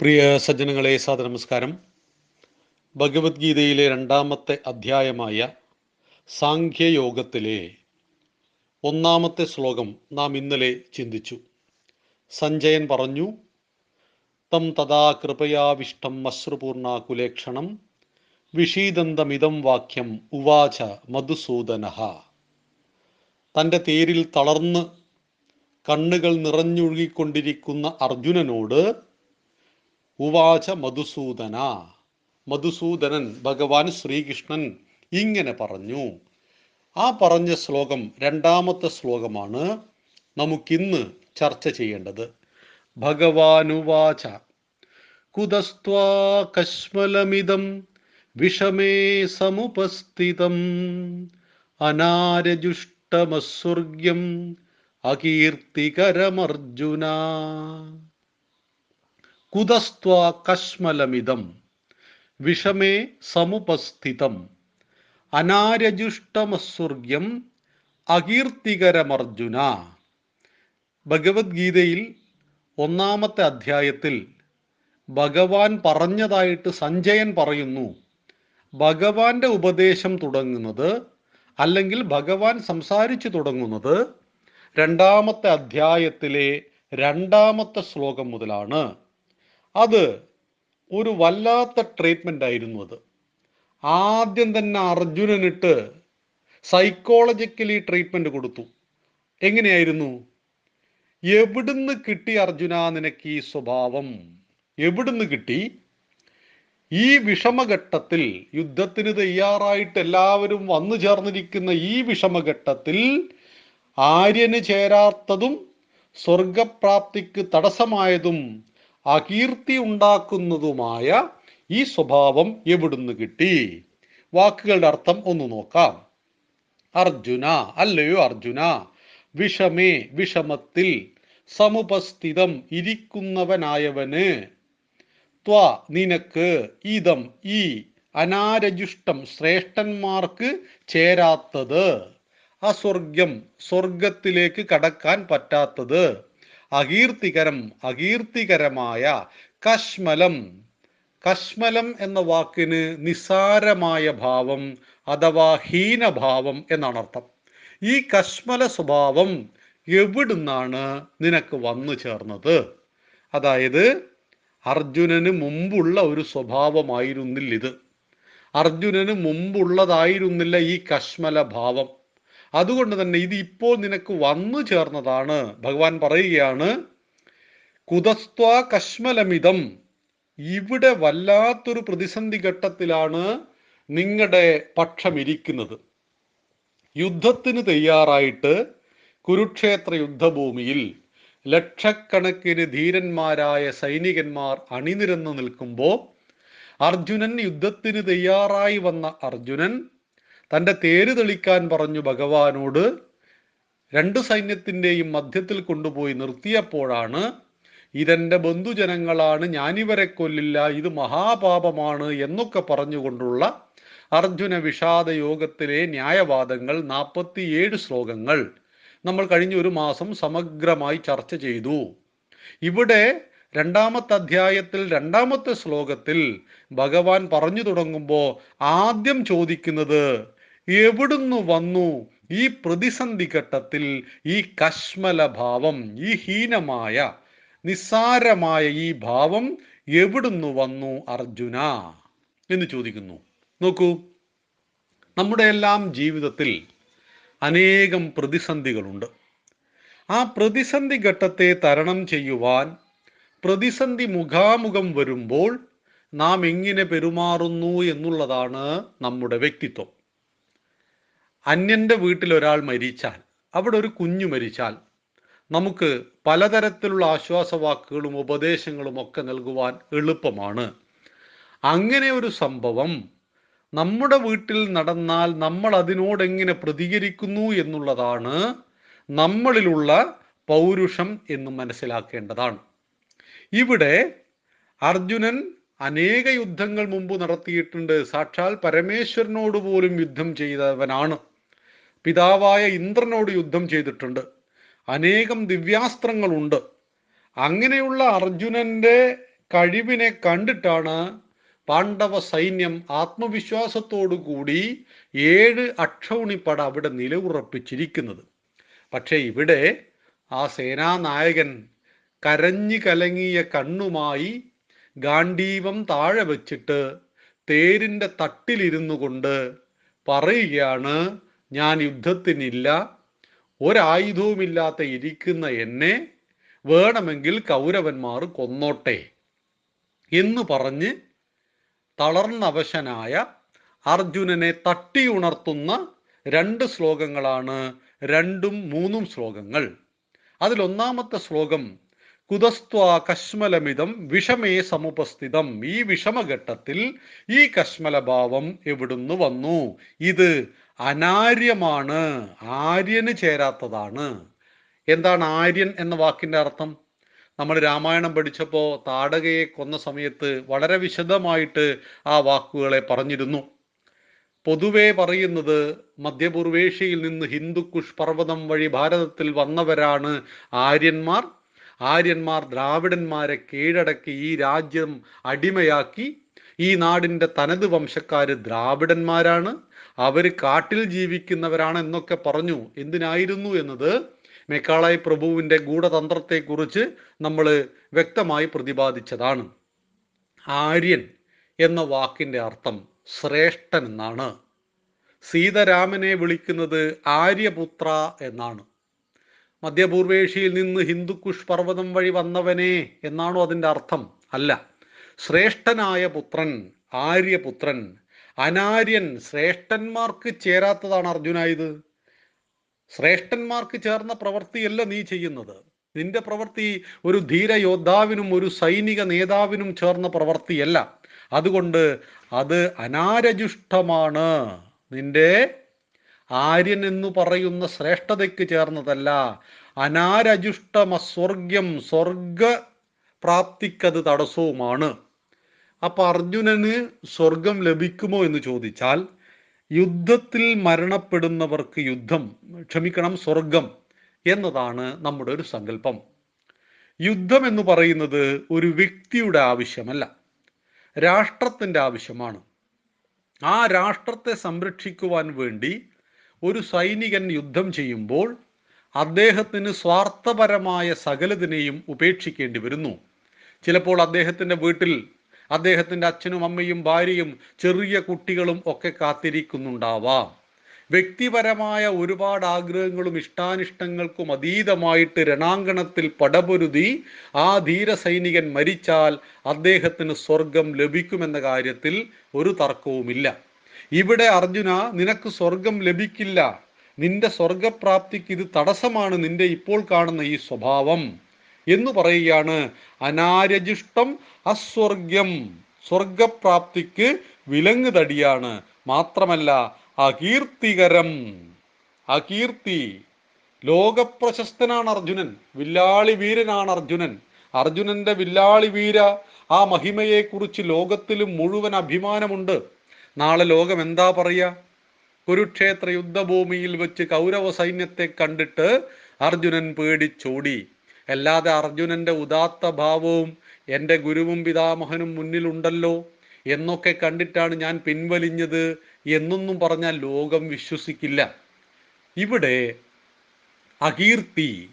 പ്രിയ സജ്ജനങ്ങളെ സാദ നമസ്കാരം ഭഗവത്ഗീതയിലെ രണ്ടാമത്തെ അധ്യായമായ സാഖ്യയോഗത്തിലെ ഒന്നാമത്തെ ശ്ലോകം നാം ഇന്നലെ ചിന്തിച്ചു. സഞ്ജയൻ പറഞ്ഞു തം തഥാ കൃപയാവിഷ്ടം അശ്രുപൂർണ കുലേക്ഷണം വിഷീദന്തമിതം വാക്യം ഉവാച മധുസൂദനഹ തന്റെ തേരിൽ തളർന്ന് കണ്ണുകൾ നിറഞ്ഞൊഴുകിക്കൊണ്ടിരിക്കുന്ന അർജുനനോട് ഉവാച മധുസൂദന. മധുസൂദനൻ ഭഗവാൻ ശ്രീകൃഷ്ണൻ ഇങ്ങനെ പറഞ്ഞു. ആ പറഞ്ഞ ശ്ലോകം രണ്ടാമത്തെ ശ്ലോകമാണ് നമുക്കിന്ന് ചർച്ച ചെയ്യേണ്ടത്. ഭഗവാനുവാച. കുതസ്ത്വാ കശ്മലമിതം വിഷമേ സമുപസ്ഥിതം. അനാരജുഷ്ടമസ്വർഗ്യം അകീർത്തികരമർജുന. കുതസ്ത്വ കശ്മലമിതം വിഷമേ സമുപസ്ഥിതം അനാരജുഷ്ടമസ്വർഗ്യം അകീർത്തികരമർജുന. ഭഗവത്ഗീതയിൽ ഒന്നാമത്തെ അധ്യായത്തിൽ ഭഗവാൻ പറഞ്ഞതായിട്ട് സഞ്ജയൻ പറയുന്നു. ഭഗവാന്റെ ഉപദേശം തുടങ്ങുന്നത് അല്ലെങ്കിൽ ഭഗവാൻ സംസാരിച്ചു തുടങ്ങുന്നത് രണ്ടാമത്തെ അധ്യായത്തിലെ രണ്ടാമത്തെ ശ്ലോകം മുതലാണ്. അത് ഒരു വല്ലാത്ത ട്രീറ്റ്മെന്റ് ആയിരുന്നു അത്. ആദ്യം തന്നെ അർജുനനിട്ട് സൈക്കോളജിക്കലി ട്രീറ്റ്മെന്റ് കൊടുത്തു. എങ്ങനെയായിരുന്നു? എവിടുന്ന് കിട്ടി അർജുന നിനക്ക് ഈ സ്വഭാവം? എവിടുന്ന് കിട്ടി? ഈ വിഷമഘട്ടത്തിൽ യുദ്ധത്തിന് തയ്യാറായിട്ട് എല്ലാവരും വന്നു ചേർന്നിരിക്കുന്ന ഈ വിഷമഘട്ടത്തിൽ ആര്യന് ചേരാത്തതും സ്വർഗപ്രാപ്തിക്ക് തടസ്സമായതും അകീർത്തി ഉണ്ടാക്കുന്നതുമായ ഈ സ്വഭാവം എവിടുന്ന് കിട്ടി? വാക്കുകളുടെ അർത്ഥം ഒന്ന് നോക്കാം. അർജുന അല്ലയോ അർജുന? വിഷമേ വിഷമത്തിൽ സമുപസ്ഥിതം ഇരിക്കുന്നവനായവന്. ത്വ നിനക്ക് ഇതം ഈ അനാരജുഷ്ടം ശ്രേഷ്ഠന്മാർക്ക് ചേരാത്തത്. അസ്വർഗ്യം സ്വർഗത്തിലേക്ക് കടക്കാൻ പറ്റാത്തത്. അകീർത്തികരം അകീർത്തികരമായ കശ്മലം. കശ്മലം എന്ന വാക്കിന് നിസാരമായ ഭാവം അഥവാ ഹീനഭാവം എന്നാണ് അർത്ഥം. ഈ കശ്മല സ്വഭാവം എവിടുന്നാണ് നിനക്ക് വന്നു ചേർന്നത്? അതായത് അർജുനന് മുമ്പുള്ള ഒരു സ്വഭാവമായിരുന്നില്ല ഇത് അർജുനന് മുമ്പുള്ളതായിരുന്നില്ല ഈ കശ്മല ഭാവം. അതുകൊണ്ട് തന്നെ ഇത് ഇപ്പോൾ നിനക്ക് വന്നു ചേർന്നതാണ്. ഭഗവാൻ പറയുകയാണ് കുതസ്ത്വ കശ്മലമിതം. ഇവിടെ വല്ലാത്തൊരു പ്രതിസന്ധി ഘട്ടത്തിലാണ് നിങ്ങളുടെ പക്ഷം ഇരിക്കുന്നത് യുദ്ധത്തിന് തയ്യാറായിട്ട് കുരുക്ഷേത്ര യുദ്ധഭൂമിയിൽ ലക്ഷക്കണക്കിന് ധീരന്മാരായ സൈനികന്മാർ അണിനിരന്ന് നിൽക്കുമ്പോൾ അർജുനൻ യുദ്ധത്തിന് തയ്യാറായി വന്ന അർജുനൻ തന്റെ തേര് തെളിക്കാൻ പറഞ്ഞു ഭഗവാനോട് രണ്ട് സൈന്യത്തിന്റെയും മധ്യത്തിൽ കൊണ്ടുപോയി നിർത്തിയപ്പോഴാണ് ഇതെന്റെ ബന്ധുജനങ്ങളാണ് ഞാനിവരെ കൊല്ലില്ല ഇത് മഹാപാപമാണ് എന്നൊക്കെ പറഞ്ഞുകൊണ്ടുള്ള അർജുന വിഷാദ യോഗത്തിലെ ന്യായവാദങ്ങൾ നാൽപ്പത്തിയേഴ് ശ്ലോകങ്ങൾ നമ്മൾ കഴിഞ്ഞ ഒരു മാസം സമഗ്രമായി ചർച്ച ചെയ്തു. ഇവിടെ രണ്ടാമത്തെ അധ്യായത്തിൽ രണ്ടാമത്തെ ശ്ലോകത്തിൽ ഭഗവാൻ പറഞ്ഞു തുടങ്ങുമ്പോൾ ആദ്യം ചോദിക്കുന്നത് എവിടുന്ന് വന്നു ഈ പ്രതിസന്ധി ഘട്ടത്തിൽ ഈ കശ്മല ഭാവം ഈ ഹീനമായ നിസ്സാരമായ ഈ ഭാവം എവിടുന്നു വന്നു അർജുന? എന്ന് ചോദിക്കുന്നു. നോക്കൂ നമ്മുടെ എല്ലാം ജീവിതത്തിൽ അനേകം പ്രതിസന്ധികളുണ്ട്. ആ പ്രതിസന്ധി ഘട്ടത്തെ തരണം ചെയ്യുവാൻ പ്രതിസന്ധി മുഖാമുഖം വരുമ്പോൾ നാം എങ്ങനെ പെരുമാറുന്നു എന്നുള്ളതാണ് നമ്മുടെ വ്യക്തിത്വം. അന്യന്റെ വീട്ടിൽ ഒരാൾ മരിച്ചാൽ അവിടെ ഒരു കുഞ്ഞു മരിച്ചാൽ നമുക്ക് പലതരത്തിലുള്ള ആശ്വാസവാക്കുകളും ഉപദേശങ്ങളും ഒക്കെ നൽകുവാൻ എളുപ്പമാണ്. അങ്ങനെ ഒരു സംഭവം നമ്മുടെ വീട്ടിൽ നടന്നാൽ നമ്മൾ അതിനോട് എങ്ങനെ പ്രതികരിക്കുന്നു എന്നുള്ളതാണ് നമ്മളിലുള്ള പൗരുഷം എന്ന് മനസ്സിലാക്കേണ്ടതാണ്. ഇവിടെ അർജുനൻ അനേക യുദ്ധങ്ങൾ മുമ്പ് നടത്തിയിട്ടുണ്ട്. സാക്ഷാൽ പരമേശ്വരനോട് പോലും യുദ്ധം ചെയ്തവനാണ്. പിതാവായ ഇന്ദ്രനോട് യുദ്ധം ചെയ്തിട്ടുണ്ട്. അനേകം ദിവ്യാസ്ത്രങ്ങളുണ്ട്. അങ്ങനെയുള്ള അർജുനന്റെ കഴിവിനെ കണ്ടിട്ടാണ് പാണ്ഡവ സൈന്യം ആത്മവിശ്വാസത്തോടു കൂടി ഏഴ് അക്ഷൗണിപ്പട അവിടെ നിലയുറപ്പിച്ചിരിക്കുന്നത്. പക്ഷേ ഇവിടെ ആ സേനാനായകൻ കരഞ്ഞു കലങ്ങിയ കണ്ണുമായി ഗാന്ഡീവം താഴെ വച്ചിട്ട് തേരിന്റെ തട്ടിലിരുന്നു കൊണ്ട് പറയുകയാണ് ഞാൻ യുദ്ധത്തിനില്ല ഒരായുധവുമില്ലാത്ത ഇരിക്കുന്ന എന്നെ വേണമെങ്കിൽ കൗരവന്മാർ കൊന്നോട്ടെ എന്ന് പറഞ്ഞ് തളർന്നവശനായ അർജുനനെ തട്ടിയുണർത്തുന്ന രണ്ട് ശ്ലോകങ്ങളാണ് രണ്ടും മൂന്നും ശ്ലോകങ്ങൾ. അതിലൊന്നാമത്തെ ശ്ലോകം കുതസ്ത്വ കശ്മലമിതം വിഷമേ സമുപസ്ഥിതം. ഈ വിഷമഘട്ടത്തിൽ ഈ കശ്മലഭാവം എവിടുന്ന് വന്നു? ഇത് അനാര്യമാണ്. ആര്യന് ചേരാത്തതാണ്. എന്താണ് ആര്യൻ എന്ന വാക്കിന്റെ അർത്ഥം? നമ്മൾ രാമായണം പഠിച്ചപ്പോൾ താടകയെ കൊന്ന സമയത്ത് വളരെ വിശദമായിട്ട് ആ വാക്കുകളെ പറഞ്ഞിരുന്നു. പൊതുവെ പറയുന്നത് മധ്യപൂർവേഷ്യയിൽ നിന്ന് ഹിന്ദുക്കുഷ് പർവതം വഴി ഭാരതത്തിൽ വന്നവരാണ് ആര്യന്മാർ. ആര്യന്മാർ ദ്രാവിഡന്മാരെ കീഴടക്കി ഈ രാജ്യം അടിമയാക്കി. ഈ നാടിന്റെ തനത് വംശക്കാർ ദ്രാവിഡന്മാരാണ്. അവർ കാട്ടിൽ ജീവിക്കുന്നവരാണ് എന്നൊക്കെ പറഞ്ഞു. എന്തിനായിരുന്നു എന്നത് മെക്കാളായി പ്രഭുവിന്റെ ഗൂഢതന്ത്രത്തെക്കുറിച്ച് നമ്മൾ വ്യക്തമായി പ്രതിപാദിച്ചതാണ്. ആര്യൻ എന്ന വാക്കിന്റെ അർത്ഥം ശ്രേഷ്ഠൻ എന്നാണ്. സീതരാമനെ വിളിക്കുന്നത് ആര്യപുത്ര എന്നാണ്. മധ്യപൂർവേഷ്യയിൽ നിന്ന് ഹിന്ദുക്കുഷ് പർവതം വഴി വന്നവനെ എന്നാണോ അതിന്റെ അർത്ഥം? അല്ല. ശ്രേഷ്ഠനായ പുത്രൻ ആര്യപുത്രൻ അനാര്യൻ ശ്രേഷ്ഠന്മാർക്ക് ചേരാത്തതാണ് അർജുന ഇത്. ശ്രേഷ്ഠന്മാർക്ക് ചേർന്ന പ്രവൃത്തിയല്ല നീ ചെയ്യുന്നത്. നിന്റെ പ്രവൃത്തി ഒരു ധീര യോദ്ധാവിനും ഒരു സൈനിക നേതാവിനും ചേർന്ന പ്രവൃത്തിയല്ല. അതുകൊണ്ട് അത് അനാരജുഷ്ടമാണ് നിന്റെ ആര്യൻ എന്ന് പറയുന്ന ശ്രേഷ്ഠതയ്ക്ക് ചേർന്നതല്ല. അനാരജുഷ്ടമസ്വർഗ്യം സ്വർഗ പ്രാപ്തിക്കത് തടസ്സവുമാണ്. അപ്പൊ അർജുനന് സ്വർഗം ലഭിക്കുമോ എന്ന് ചോദിച്ചാൽ യുദ്ധത്തിൽ മരണപ്പെടുന്നവർക്ക് യുദ്ധം ക്ഷമിക്കണം സ്വർഗം എന്നതാണ് നമ്മുടെ ഒരു സങ്കല്പം. യുദ്ധം എന്ന് പറയുന്നത് ഒരു വ്യക്തിയുടെ ആവശ്യമല്ല രാഷ്ട്രത്തിന്റെ ആവശ്യമാണ്. ആ രാഷ്ട്രത്തെ സംരക്ഷിക്കുവാൻ വേണ്ടി ഒരു സൈനികൻ യുദ്ധം ചെയ്യുമ്പോൾ അദ്ദേഹത്തിന് സ്വാർത്ഥപരമായ സകലതിനെയും ഉപേക്ഷിക്കേണ്ടി വരുന്നു. ചിലപ്പോൾ അദ്ദേഹത്തിന്റെ വീട്ടിൽ അദ്ദേഹത്തിന്റെ അച്ഛനും അമ്മയും ഭാര്യയും ചെറിയ കുട്ടികളും ഒക്കെ കാത്തിരിക്കുന്നുണ്ടാവാം. വ്യക്തിപരമായ ഒരുപാട് ആഗ്രഹങ്ങളും ഇഷ്ടാനിഷ്ടങ്ങൾക്കും അതീതമായിട്ട് രണാങ്കണത്തിൽ പടപൊരുതി ആ ധീര സൈനികൻ മരിച്ചാൽ അദ്ദേഹത്തിന് സ്വർഗം ലഭിക്കുമെന്ന കാര്യത്തിൽ ഒരു തർക്കവുമില്ല. ഇവിടെ അർജുന നിനക്ക് സ്വർഗം ലഭിക്കില്ല. നിന്റെ സ്വർഗപ്രാപ്തിക്ക് ഇത് തടസ്സമാണ് നിന്റെ ഇപ്പോൾ കാണുന്ന ഈ സ്വഭാവം. എന്ന് പറയുകയാണ്. അനാരജിഷ്ടം അസ്വർഗ്യം സ്വർഗപ്രാപ്തിക്ക് വിലങ്ങ് തടിയാണ്. മാത്രമല്ല അകീർത്തികരം. അകീർത്തി. ലോകപ്രശസ്തനാണ് അർജുനൻ. വില്ലാളി വീരനാണ് അർജുനൻ. അർജുനന്റെ വില്ലാളി വീര. ആ മഹിമയെക്കുറിച്ച് ലോകത്തിൽ മുഴുവൻ അഭിമാനമുണ്ട്. നാളെ ലോകം എന്താ പറയുക കുരുക്ഷേത്ര യുദ്ധഭൂമിയിൽ വെച്ച് കൗരവ സൈന്യത്തെ കണ്ടിട്ട് അർജുനൻ പേടിച്ചോടി. അല്ലാതെ അർജുനന്റെ ഉദാത്ത ഭാവവും എന്റെ ഗുരുവും പിതാമഹനും മുന്നിലുണ്ടല്ലോ എന്നൊക്കെ കണ്ടിട്ടാണ് ഞാൻ പിൻവലിഞ്ഞത് എന്നൊന്നും പറഞ്ഞാൽ ലോകം വിശ്വസിക്കില്ല. ഇവിടെ അകീർത്തി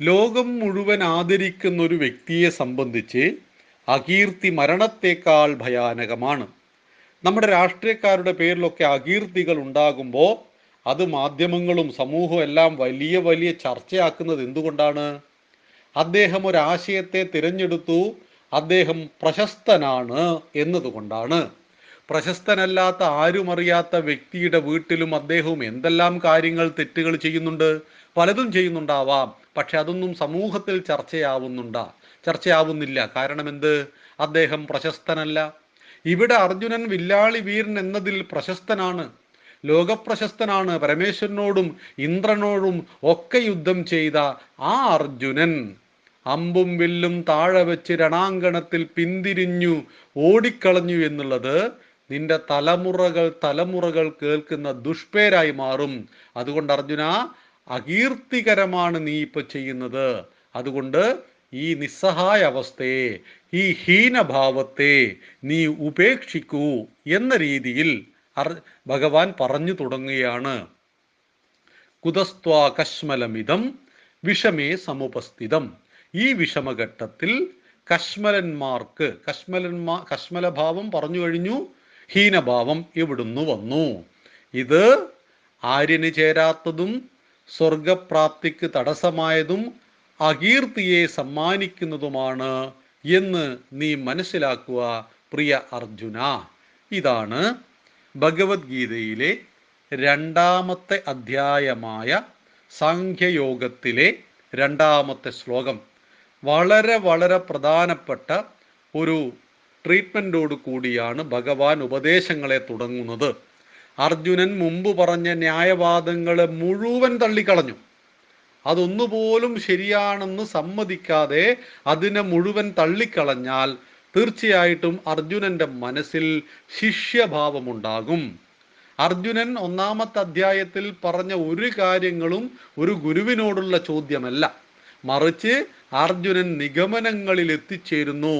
ലോകം മുഴുവൻ ആദരിക്കുന്ന ഒരു വ്യക്തിയെ സംബന്ധിച്ച് അകീർത്തി മരണത്തേക്കാൾ ഭയാനകമാണ്. നമ്മുടെ രാഷ്ട്രീയക്കാരുടെ പേരിലൊക്കെ അകീർത്തികൾ ഉണ്ടാകുമ്പോൾ അത് മാധ്യമങ്ങളും സമൂഹവും എല്ലാം വലിയ വലിയ ചർച്ചയാക്കുന്നത് എന്തുകൊണ്ടാണ്? അദ്ദേഹം ഒരു ആശയത്തെ തിരഞ്ഞെടുത്തു. അദ്ദേഹം പ്രശസ്തനാണ് എന്നതുകൊണ്ടാണ്. പ്രശസ്തനല്ലാത്ത ആരും അറിയാത്ത വ്യക്തിയുടെ വീട്ടിലും അദ്ദേഹവും എന്തെല്ലാം കാര്യങ്ങൾ തെറ്റുകൾ ചെയ്യുന്നുണ്ട്? പലതും ചെയ്യുന്നുണ്ടാവാം. പക്ഷെ അതൊന്നും സമൂഹത്തിൽ ചർച്ചയാവുന്നുണ്ട ചർച്ചയാവുന്നില്ല. കാരണം എന്ത് അദ്ദേഹം പ്രശസ്തനല്ല. ഇവിടെ അർജുനൻ വില്ലാളി വീരൻ എന്നതിൽ പ്രശസ്തനാണ്. ലോകപ്രശസ്തനാണ്. പരമേശ്വരനോടും ഇന്ദ്രനോടും ഒക്കെ യുദ്ധം ചെയ്ത ആ അർജുനൻ. അമ്പും വില്ലും താഴെ വെച്ച് രണാങ്കണത്തിൽ പിന്തിരിഞ്ഞു ഓടിക്കളഞ്ഞു എന്നുള്ളത് നിന്റെ തലമുറകൾ തലമുറകൾ കേൾക്കുന്ന ദുഷ്പേരായി മാറും. അതുകൊണ്ട് അർജുന അകീർത്തികരമാണ് നീ ഇപ്പൊ ചെയ്യുന്നത്. അതുകൊണ്ട് ഈ നിസ്സഹായ അവസ്ഥയെ ഈ ഹീനഭാവത്തെ നീ ഉപേക്ഷിക്കൂ എന്ന രീതിയിൽ ഭഗവാൻ പറഞ്ഞു തുടങ്ങുകയാണ്. കുതസ്ത്വാ കശ്മലമിതം വിഷമേ സമുപസ്ഥിതം. ഈ വിഷമഘട്ടത്തിൽ കശ്മലന്മാർക്ക് കശ്മലന്മാ കശ്മലഭാവം പറഞ്ഞു കഴിഞ്ഞു ഹീനഭാവം ഇവിടുന്ന് വന്നു. ഇത് ആര്യന് ചേരാത്തതും സ്വർഗപ്രാപ്തിക്ക് തടസ്സമായതും അകീർത്തിയെ സമ്മാനിക്കുന്നതുമാണ് എന്ന് നീ മനസ്സിലാക്കുക പ്രിയ അർജുന. ഇതാണ് ഭഗവത്ഗീതയിലെ രണ്ടാമത്തെ അധ്യായമായ സാഖ്യയോഗത്തിലെ രണ്ടാമത്തെ ശ്ലോകം. വളരെ വളരെ പ്രധാനപ്പെട്ട ഒരു ട്രീറ്റ്മെന്റോട് കൂടിയാണ് ഭഗവാൻ ഉപദേശങ്ങളെ തുടങ്ങുന്നത്. അർജുനൻ മുമ്പ് പറഞ്ഞ ന്യായവാദങ്ങളെ മുഴുവൻ തള്ളിക്കളഞ്ഞു. അതൊന്നുപോലും ശരിയാണെന്ന് സമ്മതിക്കാതെ അതിനെ മുഴുവൻ തള്ളിക്കളഞ്ഞാൽ തീർച്ചയായിട്ടും അർജുനന്റെ മനസ്സിൽ ശിഷ്യഭാവമുണ്ടാകും. അർജുനൻ ഒന്നാമത്തെ അധ്യായത്തിൽ പറഞ്ഞ ഒരു കാര്യങ്ങളും ഒരു ഗുരുവിനോടുള്ള ചോദ്യമല്ല. മറിച്ച് അർജുനൻ നിഗമനങ്ങളിൽ എത്തിച്ചേരുന്നു.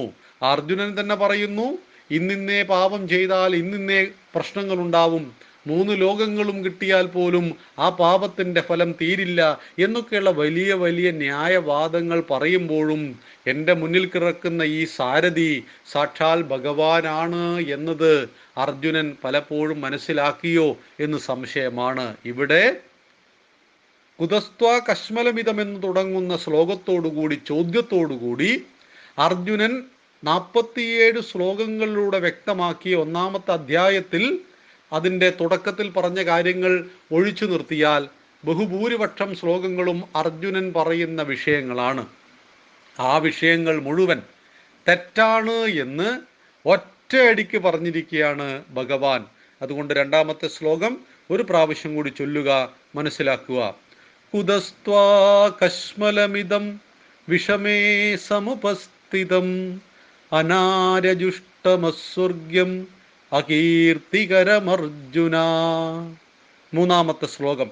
അർജുനൻ തന്നെ പറയുന്നു ഇന്നിന്നേ പാപം ചെയ്താൽ ഇന്നിന്നേ പ്രശ്നങ്ങൾ ഉണ്ടാവും. മൂന്ന് ലോകങ്ങളും കിട്ടിയാൽ പോലും ആ പാപത്തിന്റെ ഫലം തീരില്ല എന്നൊക്കെയുള്ള വലിയ വലിയ ന്യായവാദങ്ങൾ പറയുമ്പോഴും എന്റെ മുന്നിൽ കിടക്കുന്ന ഈ സാരഥി സാക്ഷാൽ ഭഗവാനാണ് എന്നത് അർജുനൻ പലപ്പോഴും മനസ്സിലാക്കിയോ എന്ന് സംശയമാണ്. ഇവിടെ കുതസ്ത്വ കശ്മലമിതമെന്ന് തുടങ്ങുന്ന ശ്ലോകത്തോടുകൂടി ചോദ്യത്തോടുകൂടി അർജുനൻ നാൽപ്പത്തിയേഴ് ശ്ലോകങ്ങളിലൂടെ വ്യക്തമാക്കിയ ഒന്നാമത്തെ അധ്യായത്തിൽ അതിന്റെ തുടക്കത്തിൽ പറഞ്ഞ കാര്യങ്ങൾ ഒഴിച്ചു നിർത്തിയാൽ ബഹുഭൂരിപക്ഷം ശ്ലോകങ്ങളും അർജുനൻ പറയുന്ന വിഷയങ്ങളാണ്. ആ വിഷയങ്ങൾ മുഴുവൻ തെറ്റാണ് എന്ന് ഒറ്റയടിക്ക് പറഞ്ഞിരിക്കുകയാണ് ഭഗവാൻ. അതുകൊണ്ട് രണ്ടാമത്തെ ശ്ലോകം ഒരു പ്രാവശ്യം കൂടി ചൊല്ലുക മനസ്സിലാക്കുക. കുതസ്ത്വാ കശ്മലമിതം വിഷമേ സമുപസ്ഥിതം. അനാരജുഷ്ടമസ്വർഗ്യം അകീർത്തികരമർജുന. മൂന്നാമത്തെ ശ്ലോകം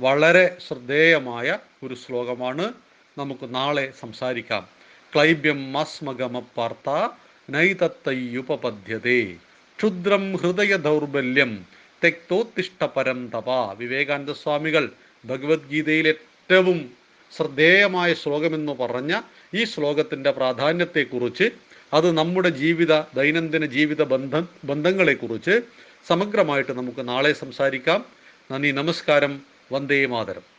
വളരെ ശ്രദ്ധേയമായ ഒരു ശ്ലോകമാണ്. നമുക്ക് നാളെ സംസാരിക്കാം. ക്ലൈബ്യം മാസ്മഗമ പാർത്ത നൈതത്തയ്യുപപദ്യതേ ക്ഷുദ്രം ഹൃദയ ദൗർബല്യം തെക്തോത്തിഷ്ടപരം തപ വിവേകാനന്ദ സ്വാമികൾ ഭഗവത്ഗീതയിൽ ഏറ്റവും ശ്രദ്ധേയമായ ശ്ലോകമെന്ന് പറഞ്ഞ ഈ ശ്ലോകത്തിന്റെ പ്രാധാന്യത്തെക്കുറിച്ച് അത് നമ്മുടെ ജീവിത ദൈനംദിന ജീവിത ബന്ധം ബന്ധങ്ങളെക്കുറിച്ച് സമഗ്രമായിട്ട് നമുക്ക് നാളെ സംസാരിക്കാം. നന്ദി നമസ്കാരം. വന്ദേ മാതരം.